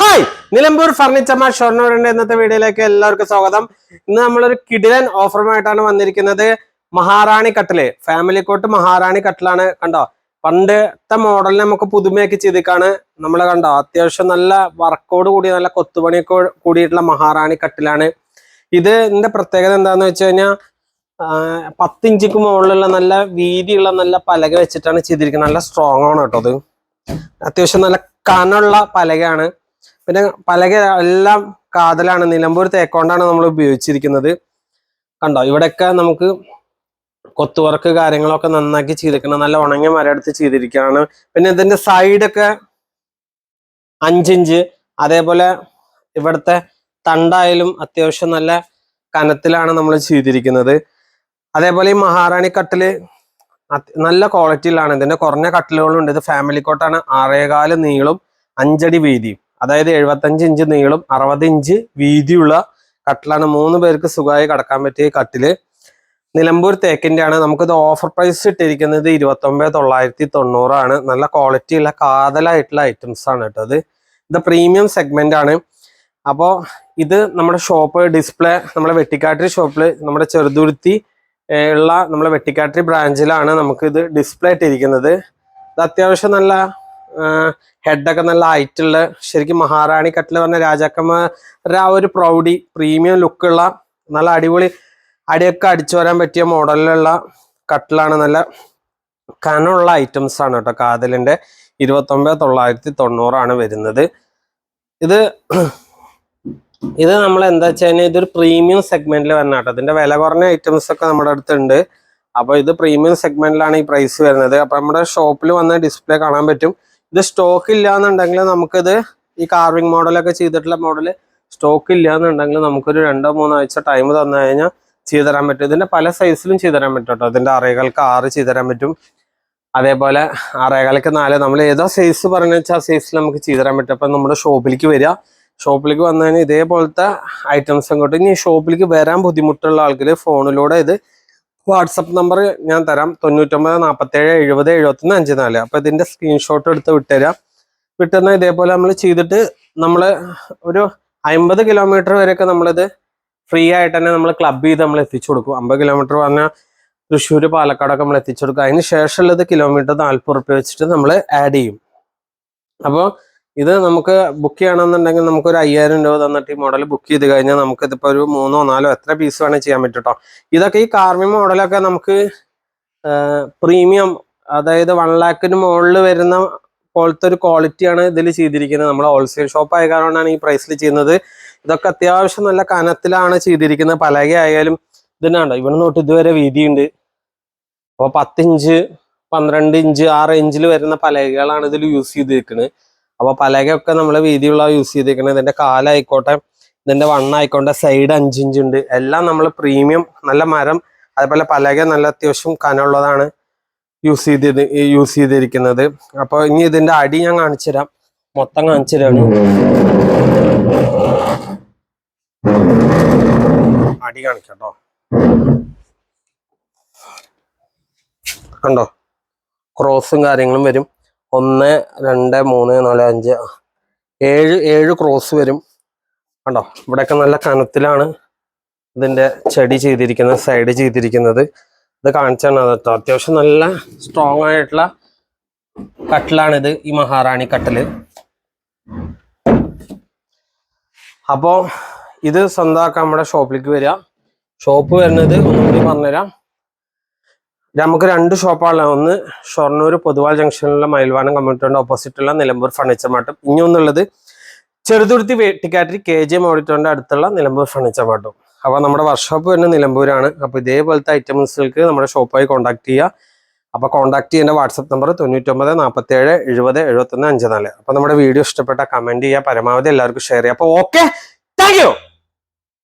Hi Nilambur furniture mart ഷൊർണൂരിന്റെ ഇന്നത്തെ വീഡിയോയിലേക്ക് എല്ലാവർക്കും സ്വാഗതം. ഇന്ന് നമ്മളൊരു കിടിലൻ ഓഫറുമായിട്ടാണ് വന്നിരിക്കുന്നത്. മഹാറാണി കട്ടിൽ ഫാമിലി കോട്ട് മഹാറാണി കട്ടിലാണ് കണ്ടോ? പണ്ടത്തെ മോഡലിനെ നമുക്ക് പുതുമയൊക്കെ ചെയ്തിക്കാണ് നമ്മൾ കണ്ടോ? അത്യാവശ്യം നല്ല വർക്കോട് കൂടി നല്ല കൊത്തുപണിയൊക്കെ കൂടിയിട്ടുള്ള മഹാറാണി കട്ടിലാണ്. ഇത് ഇതിന്റെ പ്രത്യേകത എന്താന്ന് വെച്ച് കഴിഞ്ഞാൽ പത്തിഞ്ചിക്ക് മുകളിലുള്ള നല്ല വീതിയുള്ള നല്ല പലക വെച്ചിട്ടാണ് ചെയ്തിരിക്കുന്നത്. നല്ല സ്ട്രോങ് ആണ് കേട്ടോ അത്. അത്യാവശ്യം നല്ല കനുള്ള പലകയാണ്. പിന്നെ പലക എല്ലാം കാതലാണ് നിലമ്പൂർ തേക്കോണ്ടാണ് നമ്മൾ ഉപയോഗിച്ചിരിക്കുന്നത്. കണ്ടോ ഇവിടെയൊക്കെ നമുക്ക് കൊത്തുവർക്ക് കാര്യങ്ങളൊക്കെ നന്നാക്കി ചെയ്തിരിക്കണം നല്ല ഉണങ്ങിയ മരം എടുത്ത് ചെയ്തിരിക്കുകയാണ് പിന്നെ ഇതിന്റെ സൈഡൊക്കെ അഞ്ചിഞ്ച് അതേപോലെ ഇവിടുത്തെ തണ്ടായാലും അത്യാവശ്യം നല്ല കനത്തിലാണ് നമ്മൾ ചെയ്തിരിക്കുന്നത് അതേപോലെ ഈ മഹാറാണി കട്ടിൽ നല്ല ക്വാളിറ്റിയിലാണ് ഇതിന്റെ കുറഞ്ഞ കട്ടിലുകളുണ്ട്. ഇത് ഫാമിലി കോട്ടാണ് ആറേകാൽ നീളും അഞ്ചടി വീതിയും അതായത് എഴുപത്തഞ്ച് ഇഞ്ച് നീളും അറുപത് ഇഞ്ച് വീതിയുള്ള കട്ടിലാണ് മൂന്ന് പേർക്ക് സുഖമായി കടക്കാൻ പറ്റിയ കട്ടിൽ. നിലമ്പൂർ തേക്കിന്റെ ആണ് നമുക്കിത് ഓഫർ പ്രൈസ് ഇട്ടിരിക്കുന്നത് ഇരുപത്തൊമ്പത് തൊള്ളായിരത്തി തൊണ്ണൂറാണ്. നല്ല ക്വാളിറ്റി ഉള്ള കാതലായിട്ടുള്ള ഐറ്റംസ് ആണ് കേട്ടോ ഇത്. പ്രീമിയം സെഗ്മെന്റ് ആണ്. അപ്പോൾ ഇത് നമ്മുടെ ഷോപ്പ് ഡിസ്പ്ലേ നമ്മുടെ വെട്ടിക്കാട്ടിരി ഷോപ്പിൽ നമ്മുടെ ചെറുതുരുത്തി ഉള്ള നമ്മുടെ വെട്ടിക്കാട്ടിരി ബ്രാഞ്ചിലാണ് നമുക്കിത് ഡിസ്പ്ലേ ഇട്ടിരിക്കുന്നത്. ഇത് അത്യാവശ്യം നല്ല ഹെഡൊക്കെ നല്ല ഹൈറ്റുള്ള ശരിക്കും മഹാറാണി കട്ടിൽ പറഞ്ഞ രാജാക്കന്മാരുടെ ആ ഒരു പ്രൗഡി പ്രീമിയം ലുക്കുള്ള നല്ല അടിപൊളി അടിയൊക്കെ അടിച്ചു വരാൻ പറ്റിയ മോഡലിലുള്ള കട്ടിലാണ് നല്ല കനമുള്ള ഐറ്റംസ് ആണ് കേട്ടോ കാതലിന്റെ ഇരുപത്തൊമ്പത് തൊള്ളായിരത്തി തൊണ്ണൂറാണ് വരുന്നത്. ഇത് ഇത് നമ്മൾ എന്താ വെച്ച് കഴിഞ്ഞാൽ ഇതൊരു പ്രീമിയം സെഗ്മെന്റിൽ വന്ന കേട്ടോ. ഇതിന്റെ വില കുറഞ്ഞ ഐറ്റംസ് ഒക്കെ നമ്മുടെ അടുത്തുണ്ട്. അപ്പോൾ ഇത് പ്രീമിയം സെഗ്മെന്റിലാണ് ഈ പ്രൈസ് വരുന്നത്. അപ്പോൾ നമ്മുടെ ഷോപ്പിൽ വന്ന് ഡിസ്പ്ലേ കാണാൻ പറ്റും. ഇത് സ്റ്റോക്ക് ഇല്ല എന്നുണ്ടെങ്കിൽ നമുക്കിത് ഈ കാർവിംഗ് മോഡലൊക്കെ ചെയ്തിട്ടുള്ള മോഡൽ സ്റ്റോക്ക് ഇല്ല എന്നുണ്ടെങ്കിൽ നമുക്കൊരു രണ്ടോ മൂന്നോ ആഴ്ച ടൈം തന്നു കഴിഞ്ഞാൽ ചെയ്തു തരാൻ പറ്റും. ഇതിന്റെ പല സൈസിലും ചെയ്തു തരാൻ പറ്റും കേട്ടോ. ഇതിന്റെ അറേകൾക്ക് ആറ് ചെയ്തു തരാൻ പറ്റും. അതേപോലെ അറേകൾക്ക് നാല്. നമ്മൾ ഏതോ സൈസ് പറഞ്ഞു വെച്ചാൽ ആ സൈസിൽ നമുക്ക് ചെയ്തു തരാൻ പറ്റും. അപ്പം നമ്മുടെ ഷോപ്പിലേക്ക് വരിക. ഷോപ്പിലേക്ക് വന്നു കഴിഞ്ഞാൽ ഇതേപോലത്തെ ഐറ്റംസ് അങ്ങോട്ട് ഇനി ഷോപ്പിലേക്ക് വരാൻ ബുദ്ധിമുട്ടുള്ള ആൾക്കാർ ഫോണിലൂടെ ഇത് വാട്സപ്പ് നമ്പർ ഞാൻ തരാം. തൊണ്ണൂറ്റൊമ്പത് നാൽപ്പത്തേഴ് എഴുപത് എഴുപത്തൊന്ന് അഞ്ച് നാല് അപ്പം ഇതിന്റെ സ്ക്രീൻഷോട്ട് എടുത്ത് വിട്ടുതരാം. വിട്ടുന്ന ഇതേപോലെ നമ്മൾ ചെയ്തിട്ട് നമ്മൾ ഒരു അമ്പത് കിലോമീറ്റർ വരെയൊക്കെ നമ്മളിത് ഫ്രീ ആയിട്ട് തന്നെ നമ്മൾ ക്ലബ് ചെയ്ത് നമ്മൾ എത്തിച്ചു കൊടുക്കും. അമ്പത് കിലോമീറ്റർ പറഞ്ഞാൽ തൃശ്ശൂർ പാലക്കാടൊക്കെ നമ്മൾ എത്തിച്ചു കൊടുക്കും. അതിന് ശേഷമുള്ളത് കിലോമീറ്റർ നാൽപ്പത് റുപ്യ വെച്ചിട്ട് നമ്മൾ ആഡ് ചെയ്യും. അപ്പോൾ ഇത് നമുക്ക് ബുക്ക് ചെയ്യണമെന്നുണ്ടെങ്കിൽ നമുക്ക് ഒരു അയ്യായിരം രൂപ തന്നിട്ട് ഈ മോഡൽ ബുക്ക് ചെയ്ത് കഴിഞ്ഞാൽ നമുക്ക് ഇതിപ്പോ ഒരു മൂന്നോ നാലോ എത്ര പീസ് വേണേൽ ചെയ്യാൻ പറ്റും കേട്ടോ ഇതൊക്കെ ഈ കാർമി മോഡലൊക്കെ നമുക്ക് പ്രീമിയം അതായത് വൺ ലാക്കിന് മുകളിൽ വരുന്ന പോലത്തെ ഒരു ക്വാളിറ്റിയാണ് ഇതിൽ ചെയ്തിരിക്കുന്നത്. നമ്മൾ ഹോൾസെയിൽ ഷോപ്പ് ആയ കാരണമാണ് ഈ പ്രൈസിൽ ചെയ്യുന്നത്. ഇതൊക്കെ അത്യാവശ്യം നല്ല കനത്തിലാണ് ചെയ്തിരിക്കുന്നത്. പലക ആയാലും ഇതിനാണ്ടോ ഇവിടെ തൊട്ട് ഇതുവരെ വീതിയുണ്ട്. അപ്പോൾ പത്തിഞ്ച് പന്ത്രണ്ട് ഇഞ്ച് ആ ഇഞ്ചിൽ വരുന്ന പലകകളാണ് ഇതിൽ യൂസ് ചെയ്തിരിക്കുന്നത് അപ്പൊ പലകയൊക്കെ നമ്മൾ വീതിയുള്ള യൂസ് ചെയ്തിരിക്കുന്നത് ഇതിന്റെ കാലായിക്കോട്ടെ ഇതിന്റെ വണ്ണായിക്കോട്ടെ സൈഡ് അഞ്ചിഞ്ച് ഉണ്ട്. എല്ലാം നമ്മൾ പ്രീമിയം നല്ല മരം അതേപോലെ പലക നല്ല അത്യാവശ്യം കനമുള്ളതാണ് യൂസ് ചെയ്ത് യൂസ് ചെയ്തിരിക്കുന്നത്. അപ്പൊ ഇനി ഇതിന്റെ അടി ഞാൻ കാണിച്ചു തരാം. മൊത്തം കാണിച്ചു തരാണ് അടി കാണിക്കട്ടോ കേട്ടോ. കണ്ടോ? ക്രോസും കാര്യങ്ങളും വരും. ഒന്ന് രണ്ട് മൂന്ന് നാല് അഞ്ച്. ഏഴ് ഏഴ് ക്രോസ് വരും. കണ്ടോ? ഇവിടെയൊക്കെ നല്ല കനത്തിലാണ് ഇതിന്റെ ചെടി ചെയ്തിരിക്കുന്നത് സൈഡ് ചെയ്തിരിക്കുന്നത്. ഇത് കാണിച്ചാണ് കേട്ടോ. അത്യാവശ്യം നല്ല സ്ട്രോങ് ആയിട്ടുള്ള കട്ടിലാണിത് ഈ മഹാറാണി കട്ടിൽ. അപ്പോ ഇത് സ്വന്തമാക്കാൻ നമ്മുടെ ഷോപ്പിലേക്ക് വരിക. ഷോപ്പ് വരുന്നത് ഒന്നുകൂടി പറഞ്ഞുതരാം. നമുക്ക് രണ്ട് ഷോപ്പാണ് ഒന്ന് ഷൊർണൂർ പൊതുവാൾ ജംഗ്ഷനിലുള്ള മയിൽവാനം കമ്മ്യൂണിറ്റിയുടെ ഓപ്പോസിറ്റുള്ള നിലമ്പൂർ ഫർണിച്ചർ മാട്ടും ഇനി ഒന്നുള്ളത് Cheruthuruthy Vettikkattiri K G M അടുത്തുള്ള നിലമ്പൂർ ഫർണിച്ചർ മാട്ടും അപ്പോൾ നമ്മുടെ വർക്ക്ഷോപ്പ് തന്നെ നിലമ്പൂരാണ്. അപ്പോൾ ഇതേപോലത്തെ ഐറ്റംസുകൾക്ക് നമ്മുടെ ഷോപ്പായി കോൺടാക്ട് ചെയ്യുക അപ്പോൾ കോൺടാക്ട് ചെയ്യേണ്ട വാട്സപ്പ് നമ്പർ തൊണ്ണൂറ്റൊമ്പത് നാൽപ്പത്തേഴ് എഴുപത് എഴുപത്തൊന്ന് അഞ്ച് നാല് അപ്പോൾ നമ്മുടെ വീഡിയോ ഇഷ്ടപ്പെട്ട കമന്റ് ചെയ്യുക പരമാവധി എല്ലാവർക്കും ഷെയർ ചെയ്യുക അപ്പോൾ ഓക്കെ താങ്ക്